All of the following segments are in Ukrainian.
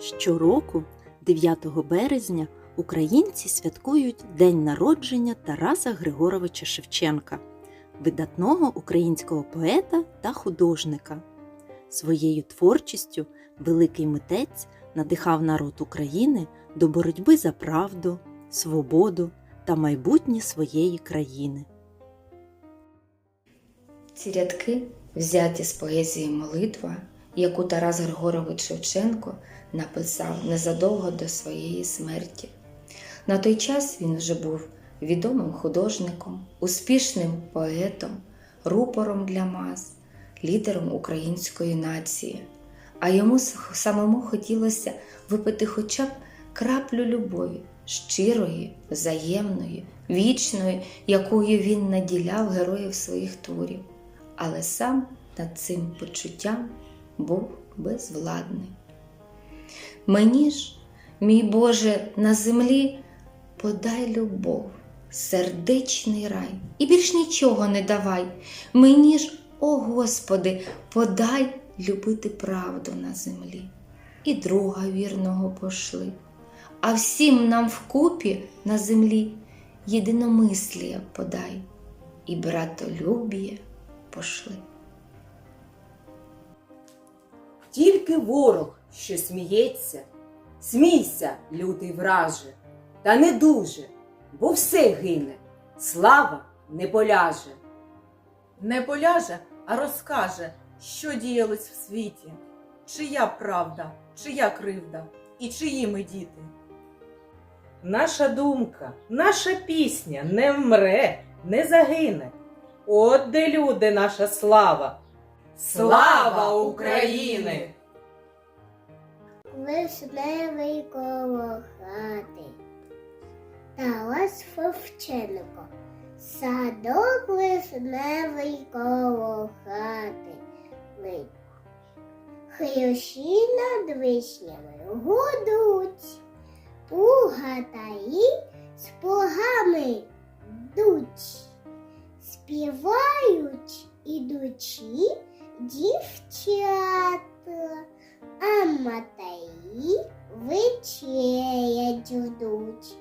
Щороку, 9 березня, українці святкують День народження Тараса Григоровича Шевченка, видатного українського поета та художника. Своєю творчістю великий митець надихав народ України до боротьби за правду, свободу та майбутнє своєї країни. Ці рядки взяті з поезії Молитва, яку Тарас Григорович Шевченко написав незадовго до своєї смерті. На той час він вже був відомим художником, успішним поетом, рупором для мас, лідером української нації. А йому самому хотілося випити хоча б краплю любові, щирої, взаємної, вічної, якою він наділяв героїв своїх творів але сам над цим почуттям був безвладний. Мені ж, мій Боже, на землі подай любов, сердечний рай, і більш нічого не давай. Мені ж, о Господи, подай любити правду на землі, і друга вірного пошли. А всім нам вкупі на землі єдиномислія подай, і братолюб'я пошли. Тільки ворог, що сміється, смійся, лютий враже, та не дуже, бо все гине, слава не поляже. Не поляже, а розкаже, що діялось в світі, чия правда, чия кривда і чиї ми діти. Наша думка, наша пісня не вмре, не загине. От де люди наша слава. Слава України! Вишневий коло хати. Тарас Шевченко. Садок вишневий коло хати. Ви- над вишнями гудуть. У гатаї з плугами вечерять ждуть.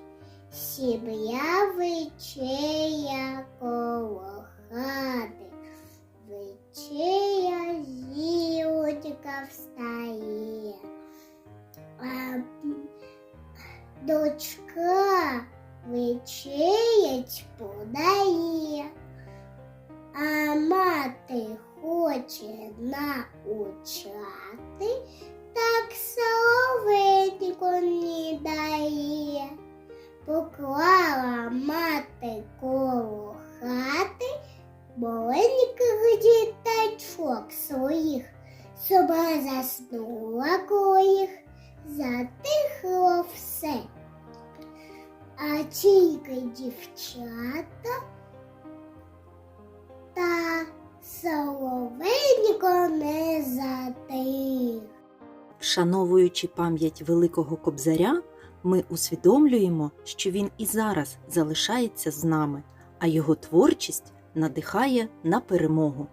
Сім'я вечеря коло хати. Вечеря зірочка встає. А м, дочка вечерять подає. А мати хоче научати, так соловейко Поклала мати коло хати маленьких діточок своїх, соба заснула коло їх, затихло все. А тільки дівчата та соловейко не затих. Вшановуючи пам'ять Великого Кобзаря, ми усвідомлюємо, що він і зараз залишається з нами, а його творчість надихає на перемогу.